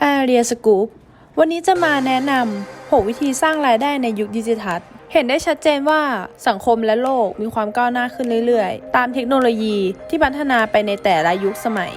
อาเรียสกูปวันนี้จะมาแนะนำ 6 วิธีสร้างรายได้ในยุคดิจิทัล เห็นได้ชัดเจนว่าสังคมและโลกมีความก้าวหน้าขึ้นเรื่อยๆ ตามเทคโนโลยีที่พัฒนาไปในแต่ละยุคสมัย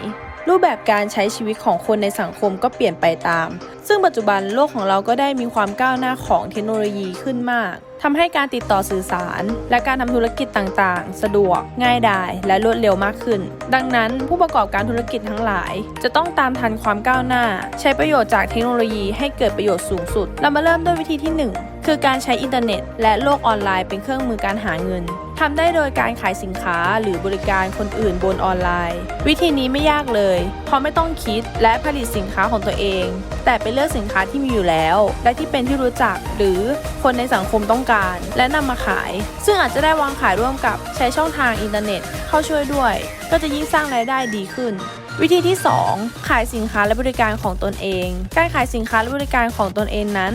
รูปแบบการใช้ชีวิตของคนในสังคมก็เปลี่ยนไปตาม ซึ่งปัจจุบันโลกของเราก็ได้มีความก้าวหน้าของเทคโนโลยีขึ้นมากทำให้การติดต่อสื่อสาร และการทำธุรกิจต่างๆ สะดวก ง่ายดาย และรวดเร็วมากขึ้น ดังนั้นผู้ประกอบการธุรกิจทั้งหลาย จะต้องตามทันความก้าวหน้า ใช้ประโยชน์จากเทคโนโลยีให้เกิดประโยชน์สูงสุด เรามาเริ่มด้วยวิธีที่ 1 คือการใช้อินเทอร์เน็ต และโลกออนไลน์เป็นเครื่องมือการหาเงิน ทำได้โดยการขายสินค้าหรือบริการคนอื่นบนออนไลน์ วิธีนี้ไม่ยากเลย เพราะไม่ต้องคิดและผลิตสินค้าของตัวเอง แต่ไปเลือกสินค้าที่มีอยู่แล้ว และที่เป็นที่รู้จักหรือคนในสังคมต้องการ และนำมาขาย ซึ่งอาจจะได้วางขายร่วมกับใช้ช่องทางอินเทอร์เน็ต เข้าช่วยด้วย ก็จะยิ่งสร้างรายได้ดีขึ้นวิธีที่ 2 ขายสินค้าและบริการของตนเอง การขายสินค้าและบริการของตนเองนั้น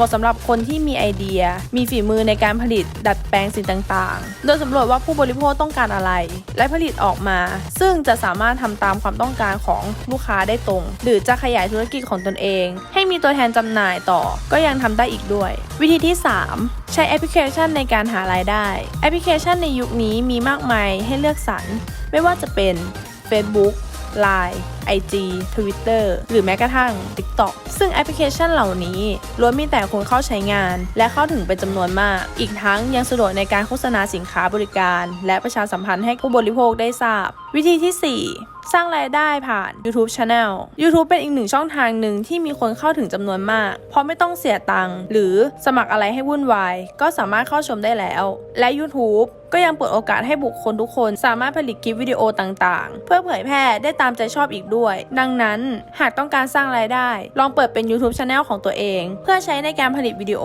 มาะสำหรับคนที่มีไอเดีย มีฝีมือในการผลิตดัดแปลงสิ่งต่างๆ โดยสำรวจว่าผู้บริโภคต้องการอะไร และผลิตออกมา ซึ่งจะสามารถทำตามความต้องการของลูกค้าได้ตรง หรือจะขยายธุรกิจของตนเอง ให้มีตัวแทนจำหน่ายต่อ ก็ยังทำได้อีกด้วย วิธีที่ 3 ใช้แอปพลิเคชันในการหารายได้ แอปพลิเคชันในยุคนี้มีมากมายให้เลือกสรรไม่ว่าจะเป็น Facebook Line IG Twitter หรือแม้กระทั่ง TikTok ซึ่งแอปพลิเคชันเหล่านี้ล้วนมีแต่คนเข้าใช้งาน และเข้าถึงเป็นจำนวนมาก อีกทั้งยังสะดวกในการโฆษณาสินค้าบริการ และประชาสัมพันธ์ให้ผู้บริโภคได้ทราบ วิธีที่ 4สร้างรายได้ผ่าน YouTube Channel YouTube เป็นอีกหนึ่งช่องทางหนึ่งที่มีคนเข้าถึงจำนวนมาก เพราะไม่ต้องเสียตังค์หรือสมัครอะไรให้วุ่นวาย ก็สามารถเข้าชมได้แล้ว และ YouTube ก็ยังเปิดโอกาสให้บุคคลทุกคนสามารถผลิตคลิปวิดีโอต่างๆ เพื่อเผยแพร่ได้ตามใจชอบอีกด้วย ดังนั้นหากต้องการสร้างรายได้ ลองเปิดเป็น YouTube Channel ของตัวเอง เพื่อใช้ในการผลิตวิดีโอ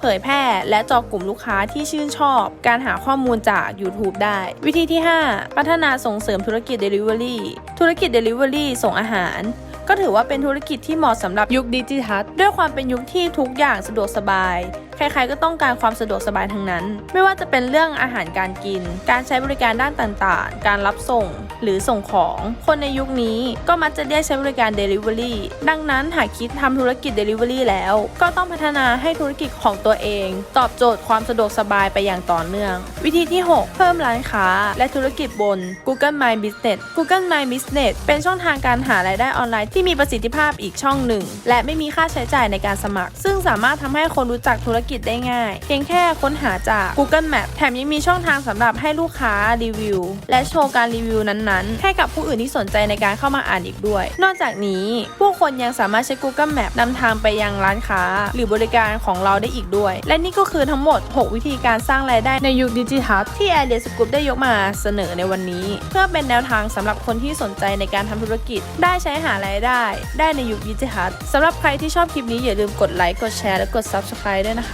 เผยแพร่และจอกลุ่มลูกค้าที่ชื่นชอบ การหาข้อมูลจาก YouTube ได้ วิธีที่ 5 พัฒนาส่งเสริมธุรกิจ Delivery ธุรกิจ Delivery ส่งอาหารก็ถือว่าเป็นธุรกิจที่เหมาะสำหรับยุคดิจิทัลด้วยความเป็นยุคที่ทุกอย่างสะดวกสบายใครๆก็ต้องการความสะดวกสบายทั้งนั้น ไม่ว่าจะเป็นเรื่องอาหารการกิน การใช้บริการด้านต่างๆ การรับส่ง หรือส่งของ คนในยุคนี้ก็มักจะเรียกใช้บริการ Delivery ดังนั้นหากคิดทำธุรกิจ Delivery แล้ว ก็ต้องพัฒนาให้ธุรกิจของตัวเอง ตอบโจทย์ความสะดวกสบายไปอย่างต่อเนื่อง วิธีที่ 6 เพิ่มร้านค้า และธุรกิจบน Google My Business Google My Business เป็นช่องทางการหารายได้ออนไลน์ที่มีประสิทธิภาพอีกช่องหนึ่ง และไม่มีค่าใช้จ่ายในการสมัคร ซึ่งสามารถทำให้คนรู้จักธุรกิจได้ง่าย เพียงแค่ค้นหาจาก Google Map แถมยังมีช่องทางสำหรับให้ลูกค้ารีวิว และโชว์การรีวิวนั้นๆ ให้กับผู้อื่นที่สนใจในการเข้ามาอ่านอีกด้วย นอกจากนี้ผู้คนยังสามารถใช้ Google Map นำทางไปยังร้านค้า หรือบริการของเราได้อีกด้วย และนี่ก็คือทั้งหมด 6 วิธีการสร้างรายได้ในยุคดิจิทัลที่ a i r d a y Scoop ได้ยกมาเสนอในวันนี้ เพื่อเป็นแนวทางสำหรับคนที่สนใจในการทำธุรกิจ ได้ใช้หารายได้ ได้ในยุคดิจิทัลสำหรับใครที่ชอบคลิปนี้อย่าลืมกดไลค์กดแชร์และกด Subscribe ด้วยนะคะ